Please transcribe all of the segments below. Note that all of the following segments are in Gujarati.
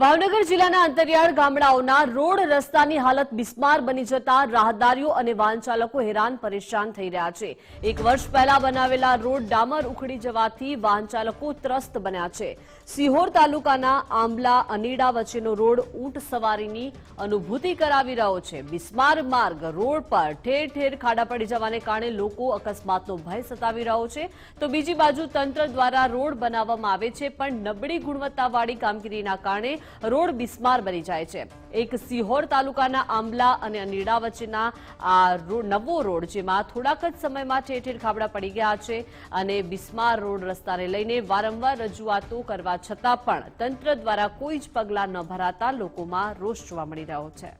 ભાવનગર જિલ્લાના અંતરિયાળ ગામડાઓના રોડ રસ્તાની હાલત બિસ્માર બની જતા રાહદારીઓ અને વાહન ચાલકો હેરાન પરેશાન થઈ રહ્યા છે. એક વર્ષ પહેલા બનાવેલા રોડ ડામર ઉખડી જવાથી વાહન ચાલકો ત્રસ્ત બન્યા છે. સિહોર તાલુકાના આંબલા, અનીડા વચ્ચેનો રોડ ઊંટ સવારીની અનુભૂતિ કરાવી રહ્યો છે. બિસ્માર માર્ગ રોડ પર ઠેર ઠેર ખાડા પડી જવાને કારણે લોકો અકસ્માતનો ભય સતાવી રહ્યો છે. તો બીજી બાજુ તંત્ર દ્વારા રોડ બનાવવામાં આવે છે, પણ નબળી ગુણવત્તાવાળી કામગીરીના કારણે રોડ બિસ્માર બની જાય છે. એક સિહોર તાલુકાના આંબલા અને અનીડા વચ્ચેના આ નવો રોડ જેમાં થોડાક જ સમયમાં ઠેર ખાબડા પડી ગયા છે અને બિસ્માર રોડ રસ્તાને લઈને વારંવાર રજૂઆતો કરવા છતાં પણ તંત્ર દ્વારા કોઈ જ પગલાં ન ભરાતા લોકોમાં રોષ જોવા મળી રહ્યો છે.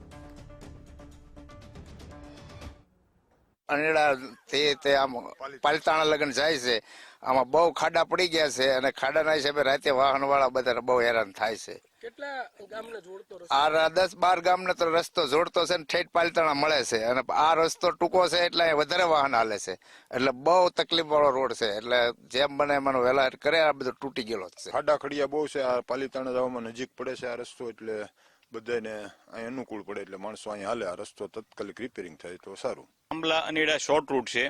અનેડા તે તે આમ પાલિતાણા લગ્ન જાય છે. આમાં બહુ ખાડા પડી ગયા છે અને ખાડાના હિસાબે રાતે વાહન વાળા બધા બહુ હેરાન થાય છે. કેટલા ગામને જોડતો રસ્તો? આ દસ બાર ગામને તો રસ્તો જોડતો છે ને ઠેઠ પાલતાણા મળે છે. અને આ રસ્તો ટૂંકો છે એટલે વધારે વાહન હાલે છે. એટલે બહુ તકલીફ વાળો રોડ છે. એટલે જેમ બને એમાં વહેલા કરે આ બધું તૂટી ગયેલો છે. ખાડા ખડિયા બહુ છે. આ પાલીતાણા જવામાં નજીક પડે છે આ રસ્તો એટલે બધાને અહીં અનુકૂળ પડે એટલે માણસો અહીં હાલે. આ રસ્તો તત્કાલિક રિપેરિંગ થાય તો સારું. આંબલા અનેડા શોર્ટ રૂટ છે.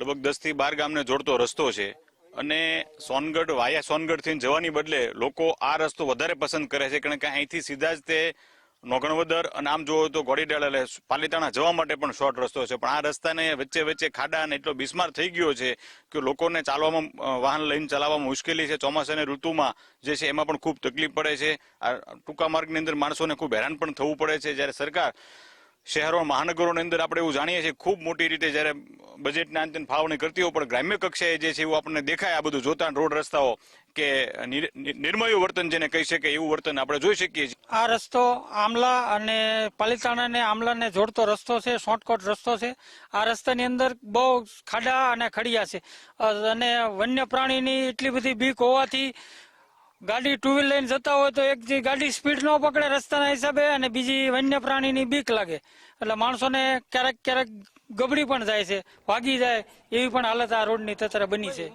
લગભગ દસથી બાર ગામને જોડતો રસ્તો છે. અને સોનગઢ વાયા સોનગઢથી જવાની બદલે લોકો આ રસ્તો વધારે પસંદ કરે છે. કારણ કે અહીંથી સીધા જ તે નોગણવદર અને આમ જોવો તો ઘોડીડાળ એટલે પાલીતાણા જવા માટે પણ શોર્ટ રસ્તો છે. પણ આ રસ્તાને વચ્ચે વચ્ચે ખાડા અને એટલો બિસ્માર થઈ ગયો છે કે લોકોને ચાલવામાં વાહન લઈને ચલાવવામાં મુશ્કેલી છે. ચોમાસાની ઋતુમાં જે છે એમાં પણ ખૂબ તકલીફ પડે છે. આ ટૂંકા માર્ગની અંદર માણસોને ખૂબ હેરાન પણ થવું પડે છે. જ્યારે સરકાર શહેરો મહાનગરોની અંદર આપણે એવું જાણીએ છીએ, ખૂબ મોટી રીતે જ્યારે બજેટના અંતે ફાળવણી કરતી હોય, પણ ગ્રામ્ય કક્ષાએ જે છે એવું આપણને દેખાય, આ બધું જોતા રોડ રસ્તાઓ કે નિર- નિર્મયું વર્તન જેને કહી શકે એવું વર્તન આપણે જોઈ શકીએ છીએ. આ રસ્તો આમલા અને પાલિતાણા ને આમલાને જોડતો રસ્તો છે, શોર્ટકટ રસ્તો છે. આ રસ્તાની અંદર બહુ ખાડા અને ખડિયા છે. અને વન્ય પ્રાણીની એટલી બધી બીક હોવાથી ગાડી ટુ વ્હીલ લઈને જતા હોય તો એક ગાડી સ્પીડ ન પકડે રસ્તાના હિસાબે અને બીજી વન્ય પ્રાણીની બીક લાગે. એટલે માણસોને ક્યારેક ક્યારેક ગબડી પણ જાય છે, વાગી જાય એવી પણ હાલત આ રોડની તત્ર બની છે.